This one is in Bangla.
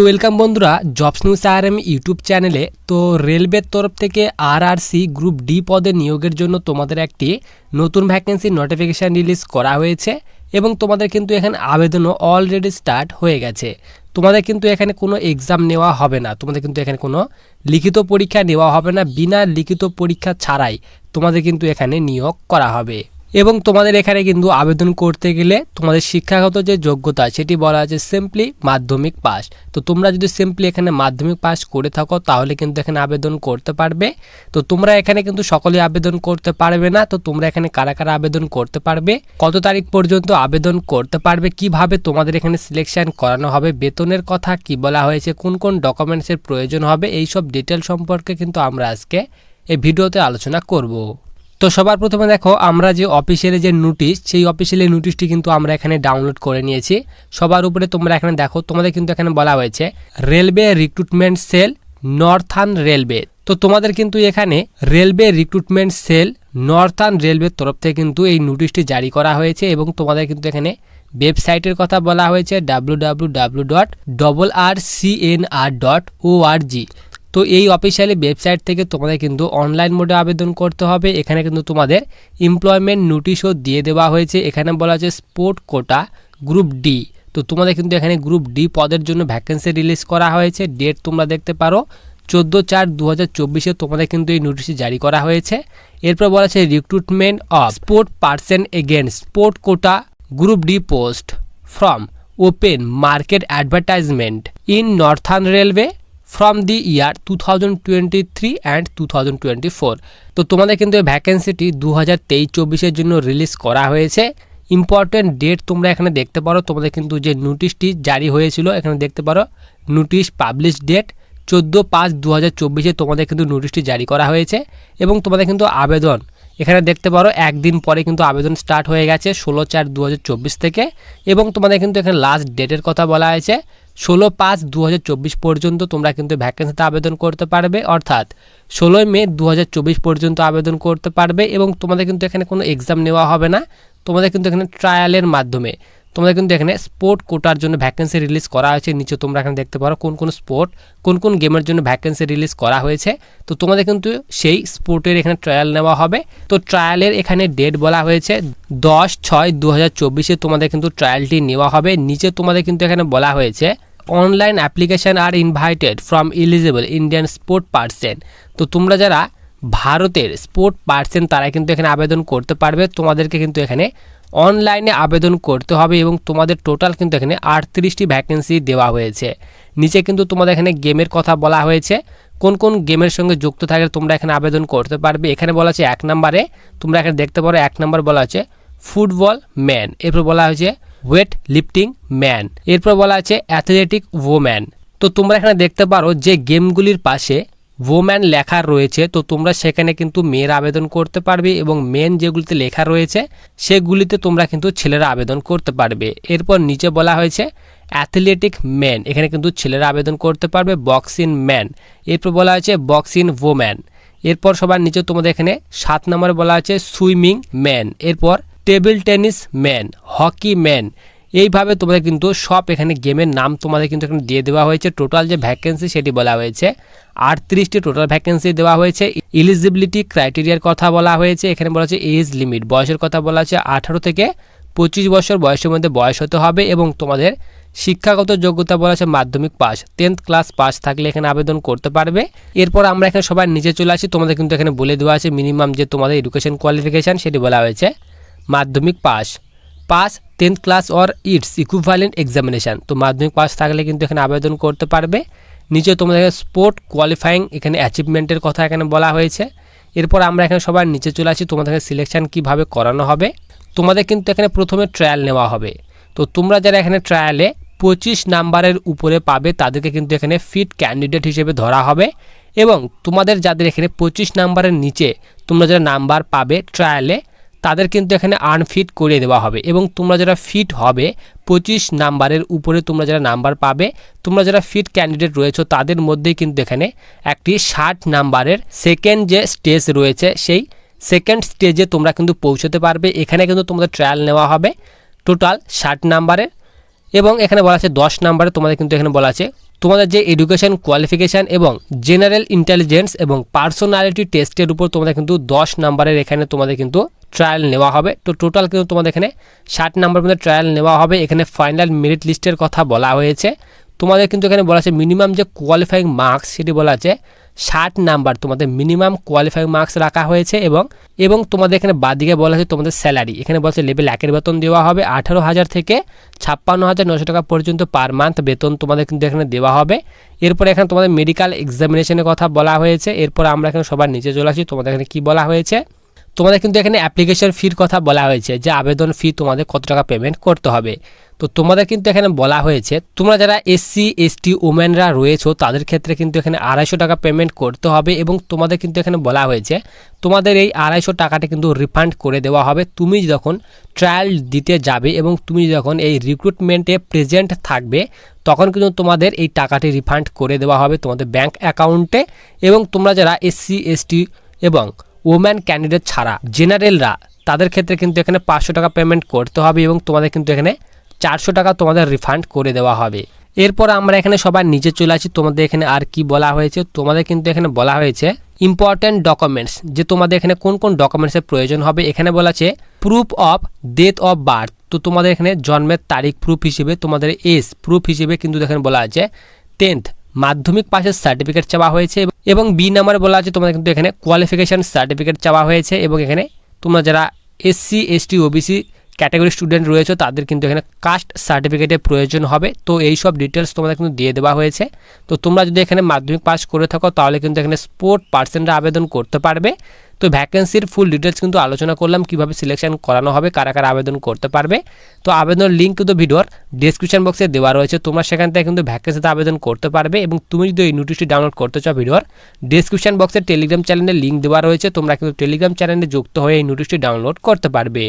তো ওয়েলকাম বন্ধুরা jobs news R M YouTube চ্যানেলে তো রেলওয়ের তরফ থেকে R R C group D পদে নিয়োগের জন্য তোমাদের একটি নতুন ভ্যাকেন্সি নোটিফিকেশান রিলিজ করা হয়েছে এবং তোমাদের কিন্তু এখানে আবেদনও অলরেডি স্টার্ট হয়ে গেছে। তোমাদের কিন্তু এখানে কোনো এক্সাম নেওয়া হবে না, তোমাদের কিন্তু এখানে কোনো লিখিত পরীক্ষা নেওয়া হবে না, বিনা লিখিত পরীক্ষা ছাড়াই তোমাদের কিন্তু এখানে নিয়োগ করা হবে। এবং তোমাদের এখানে কিন্তু আবেদন করতে গেলে তোমাদের শিক্ষাগত যে যোগ্যতা, সেটি বলা আছে সিম্পলি মাধ্যমিক পাস তো তোমরা যদি সিম্পলি এখানে মাধ্যমিক পাস করে থাকো, তাহলে কিন্তু এখানে আবেদন করতে পারবে। তো তোমরা এখানে কিন্তু সকলে আবেদন করতে পারবে না। তো তোমরা এখানে কারা কারা আবেদন করতে পারবে? কত তারিখ পর্যন্ত আবেদন করতে পারবে? কীভাবে তোমাদের এখানে সিলেকশন করানো হবে? বেতনের কথা কি বলা হয়েছে? কোন কোন ডকুমেন্টসের প্রয়োজন হবে? এই সব ডিটেল সম্পর্কে কিন্তু আমরা আজকে এই ভিডিওতে আলোচনা করব। তো সবার প্রথমে দেখো, আমরা যে অফিসিয়ালি যে নোটিশ সেই অফিসিয়ালি নোটিশটি কিন্তু আমরা এখানে ডাউনলোড করে নিয়েছি। সবার উপরে তোমরা এখানে দেখো, তোমাদের কিন্তু এখানে বলা হয়েছে railway recruitment cell northern railway তো তোমাদের কিন্তু এখানে রেলওয়ে রিক্রুটমেন্ট সেল নর্থার্ন রেলওয়ের তরফ থেকে কিন্তু এই নোটিশটি জারি করা হয়েছে এবং তোমাদের কিন্তু এখানে ওয়েবসাইটের কথা বলা হয়েছে W W W dot double R CNR dot O R G তো এই অফিসিয়ালি ওয়েবসাইট থেকে তোমাদের কিন্তু অনলাইন মোডে আবেদন করতে হবে। এখানে কিন্তু তোমাদের এমপ্লয়মেন্ট নোটিশও দিয়ে দেওয়া হয়েছে। এখানে বলা আছে স্পোর্ট কোটা গ্রুপ ডি তো তোমাদের কিন্তু এখানে গ্রুপ ডি পদের জন্য ভ্যাকেন্সি রিলিজ করা হয়েছে। ডেট তোমরা দেখতে পারো, চোদ্দ চার দু হাজার চব্বিশে তোমাদের কিন্তু এই নোটিশটি জারি করা হয়েছে। এরপর বলা আছে recruitment of sport person against sport quota group D post from open market advertisement in northern railway from the year two thousand twenty three and two thousand twenty four তো তোমাদের কিন্তু এই ভ্যাকেন্সিটি দু হাজার তেইশ চব্বিশের জন্য রিলিজ করা হয়েছে। ইম্পর্টেন্ট ডেট তোমরা এখানে দেখতে পারো। তোমাদের কিন্তু যে নোটিশটি জারি হয়েছিল, এখানে দেখতে পারো। নোটিশ পাবলিশ ডেট চোদ্দ পাঁচ দু হাজার চব্বিশে তোমাদের কিন্তু নোটিশটি জারি করা হয়েছে এবং তোমাদের কিন্তু আবেদন। এখানে দেখতে পারো, একদিন পরে কিন্তু আবেদন স্টার্ট হয়ে গেছে ষোলো চার দু থেকে এবং তোমাদের কিন্তু এখানে লাস্ট ডেটের কথা বলা হয়েছে। ষোলো পাঁচ দু পর্যন্ত তোমরা কিন্তু ভ্যাকেন্সিতে আবেদন করতে পারবে, অর্থাৎ ষোলোই মে দু হাজার চব্বিশ পর্যন্ত আবেদন করতে পারবে এবং তোমাদের কিন্তু এখানে কোনো এক্সাম নেওয়া হবে না। তোমাদের কিন্তু এখানে ট্রায়ালের মাধ্যমে তোমাদের কিন্তু এখানে স্পোর্ট কোটার জন্য ভ্যাকেন্সি রিলিজ করা হয়েছে। নিচে তোমরা এখানে দেখতে পারো কোন কোন স্পোর্ট কোন কোন গেমের জন্য ভ্যাকেন্সি রিলিজ করা হয়েছে। তো তোমাদের কিন্তু সেই স্পোর্টের এখানে ট্রায়াল নেওয়া হবে। তো ট্রায়ালের এখানে ডেট বলা হয়েছে দশ ছয় দু হাজার তোমাদের কিন্তু ট্রায়ালটি নেওয়া হবে। নিচে তোমাদের কিন্তু এখানে বলা হয়েছে online application are invited from eligible Indian sport person তো তোমরা যারা ভারতের স্পোর্ট পার্সেন তারা কিন্তু এখানে আবেদন করতে পারবে। তোমাদেরকে কিন্তু এখানে অনলাইনে আবেদন করতে হবে এবং তোমাদের টোটাল কিন্তু এখানে আটত্রিশটি ভ্যাকেন্সি দেওয়া হয়েছে। নিচে কিন্তু তোমাদের এখানে গেমের কথা বলা হয়েছে। কোন কোন গেমের সঙ্গে যুক্ত থাকলে তোমরা এখানে আবেদন করতে পারবে। এখানে বলা আছে এক নম্বরে, তোমরা এখানে দেখতে পারো, এক নম্বর বলা আছে ফুটবল ম্যান। এরপর বলা হয়েছে ওয়েট লিফটিং ম্যান এরপর বলা আছে অ্যাথলেটিক ওম্যান তো তোমরা এখানে দেখতে পারো যে গেমগুলির পাশে ওম্যান লেখা রয়েছে, তো তোমরা সেখানে কিন্তু মেয়ের আবেদন করতে পারবে এবং মেন যেগুলিতে লেখা রয়েছে, সেগুলিতে তোমরা কিন্তু ছেলেরা আবেদন করতে পারবে। এরপর নিচে বলা হয়েছে অ্যাথলেটিক ম্যান এখানে কিন্তু ছেলেরা আবেদন করতে পারবে বক্সিং ম্যান এরপর বলা হয়েছে বক্সিং ওম্যান এরপর সবার নিচে তোমাদের এখানে সাত নম্বরে বলা আছে সুইমিং ম্যান এরপর table tennis man, hockey man. এইভাবে তোমাদের কিন্তু সব এখানে গেমের নাম তোমাদের কিন্তু এখানে দিয়ে দেওয়া হয়েছে। টোটাল যে ভ্যাকেন্সি সেটি বলা হয়েছে। আটত্রিশটি টোটাল ভ্যাকেন্সি দেওয়া হয়েছে। ইলিজিবিলিটি ক্রাইটেরিয়ার কথা বলা হয়েছে। এখানে বলা হচ্ছে এজ লিমিট বয়সের কথা বলা হচ্ছে আঠারো থেকে পঁচিশ বছর বয়সের মধ্যে বয়স হতে হবে এবং তোমাদের শিক্ষাগত যোগ্যতা বলা আছে মাধ্যমিক পাস। টেন্থ ক্লাস পাস থাকলে এখানে আবেদন করতে পারবে। এরপর আমরা এখানে সবাই নিচে চলে আসি। তোমাদের কিন্তু এখানে বলে দেওয়া আছে মিনিমাম যে তোমাদের এডুকেশন কোয়ালিফিকেশান সেটি বলা হয়েছে। মাধ্যমিক pass. Pass tenth class or its equivalent examination তো মাধ্যমিক পাস থাকলে কিন্তু এখানে আবেদন করতে পারবে। নিচে তোমাদের স্পোর্ট কোয়ালিফাইং এখানে অ্যাচিভমেন্টের কথা এখানে বলা হয়েছে। এরপর আমরা এখানে সবার নিচে চলে আসি, তোমাদের সিলেকশান কীভাবে করানো হবে। তোমাদের কিন্তু এখানে প্রথমে ট্রায়াল নেওয়া হবে। তো তোমরা যারা এখানে ট্রায়ালে পঁচিশ নাম্বারের উপরে পাবে, তাদেরকে কিন্তু এখানে ফিট ক্যান্ডিডেট হিসেবে ধরা হবে। এবং তোমাদের যাদের এখানে পঁচিশ নাম্বারের নিচে তোমরা যারা নাম্বার পাবে ট্রায়ালে তাদের কিন্তু এখানে আনফিট করে দেওয়া হবে এবং তোমরা যারা ফিট হবে, পঁচিশ নাম্বারের উপরে তোমরা যারা নাম্বার পাবে, তোমরা যারা ফিট ক্যান্ডিডেট রয়েছে, তাদের মধ্যেই কিন্তু এখানে একটি ষাট নাম্বারের সেকেন্ড যে স্টেজ রয়েছে, সেই সেকেন্ড স্টেজে তোমরা কিন্তু পৌঁছতে পারবে। এখানে কিন্তু তোমাদের ট্রায়াল নেওয়া হবে। টোটাল ষাট নাম্বারের এবং এখানে বলা আছে দশ নাম্বারে, তোমাদের কিন্তু এখানে বলা আছে তোমাদের যে এডুকেশন কোয়ালিফিকেশান এবং জেনারেল ইন্টেলিজেন্স এবং পার্সোনালিটি টেস্টের উপর তোমাদের কিন্তু দশ নাম্বারের এখানে তোমাদের কিন্তু ট্রায়াল নেওয়া হবে। তো টোটাল কিন্তু তোমাদের এখানে ষাট নাম্বার মধ্যে ট্রায়াল নেওয়া হবে। এখানে ফাইনাল মেরিট লিস্টের কথা বলা হয়েছে। তোমাদের কিন্তু এখানে বলা আছে মিনিমাম যে কোয়ালিফাইং মার্কস সেটি বলা আছে ষাট নাম্বার তোমাদের মিনিমাম কোয়ালিফাইং মার্কস রাখা হয়েছে এবং এবং তোমাদের এখানে বাদিকে বলা হয়েছে তোমাদের স্যালারি এখানে বলছে লেভেল একের বেতন দেওয়া হবে আঠারো হাজার থেকে ছাপ্পান্ন হাজার নশো টাকা পর্যন্ত পার মান্থ বেতন তোমাদের কিন্তু এখানে দেওয়া হবে। এরপর এখানে তোমাদের মেডিকেল এক্সামিনেশনের কথা বলা হয়েছে। এরপর আমরা এখানে সবার নিচে চলে আসি। তোমাদের এখানে কী বলা হয়েছে? তোমাদের কিন্তু এখানে অ্যাপ্লিকেশন ফির কথা বলা হয়েছে যে আবেদন ফি তোমাদের কত টাকা পেমেন্ট করতে হবে। তো তোমাদের কিন্তু এখানে বলা হয়েছে, তোমরা যারা এসসি এসটি ওমেনরা রয়েছো, তাদের ক্ষেত্রে কিন্তু এখানে আড়াইশো টাকা পেমেন্ট করতে হবে এবং তোমাদের কিন্তু এখানে বলা হয়েছে, তোমাদের এই আড়াইশো টাকাটা কিন্তু রিফান্ড করে দেওয়া হবে। তুমি যখন ট্রায়াল দিতে যাবে এবং তুমি যখন এই রিক্রুটমেন্টে প্রেজেন্ট থাকবে, তখন কিন্তু তোমাদের এই টাকাটি রিফান্ড করে দেওয়া হবে তোমাদের ব্যাংক অ্যাকাউন্টে এবং তোমরা যারা এসসি এসটি এবং ওম্যান ক্যান্ডিডেট ছাড়া। জেনারেলরা তাদের ক্ষেত্রে কিন্তু এখানে পাঁচশো টাকা পেমেন্ট করতে হবে এবং তোমাদের কিন্তু এখানে চারশো টাকা তোমাদের রিফান্ড করে দেওয়া হবে। এরপর আমরা এখানে সবার নিচে চলে আসি, তোমাদের এখানে আর কি বলা হয়েছে? তোমাদের কিন্তু এখানে বলা হয়েছে ইম্পর্ট্যান্ট ডকুমেন্টস যে তোমাদের এখানে কোন কোন ডকুমেন্টসের প্রয়োজন হবে। এখানে বলা আছে proof of death of birth তো তোমাদের এখানে জন্মের তারিখ প্রুফ হিসেবে, তোমাদের এজ প্রুফ হিসেবে কিন্তু এখানে বলা আছে। টেন্থ মাধ্যমিক পাশের সার্টিফিকেট চাওয়া হয়েছে এবং বি নাম্বার বলা আছে তোমাদের কিন্তু এখানে কোয়ালিফিকেশান সার্টিফিকেট চাওয়া হয়েছে এবং এখানে তোমরা যারা SC ST OBC category student রয়েছে, তাদের কিন্তু এখানে কাস্ট সার্টিফিকেটের প্রয়োজন হবে। তো এই সব ডিটেলস তোমাদের কিন্তু দিয়ে দেওয়া হয়েছে। তো তোমরা যদি এখানে মাধ্যমিক পাস করে থাকো, তাহলে কিন্তু এখানে স্পোর্ট পার্সেন্টরা আবেদন করতে পারবে। তো ভ্যাকেন্সির ফুল ডিটেলস কিন্তু আলোচনা করলাম, কীভাবে সিলেকশন করানো হবে, কারা কারা আবেদন করতে পারবে। তো আবেদনের লিঙ্ক কিন্তু ভিডিওর ডিসক্রিপশন বক্সে দেওয়া রয়েছে। তোমরা সেখান থেকে কিন্তু ভ্যাকেন্সিতে আবেদন করতে পারবে এবং তুমি যদি এই নোটিশটি ডাউনলোড করতে চাও ভিডিওর ডিসক্রিপশন বক্সে টেলিগ্রাম চ্যানেলের লিঙ্ক দেওয়া রয়েছে। তোমরা কিন্তু টেলিগ্রাম চ্যানেলে যুক্ত হয়ে এই নোটিশটি ডাউনলোড করতে পারবে।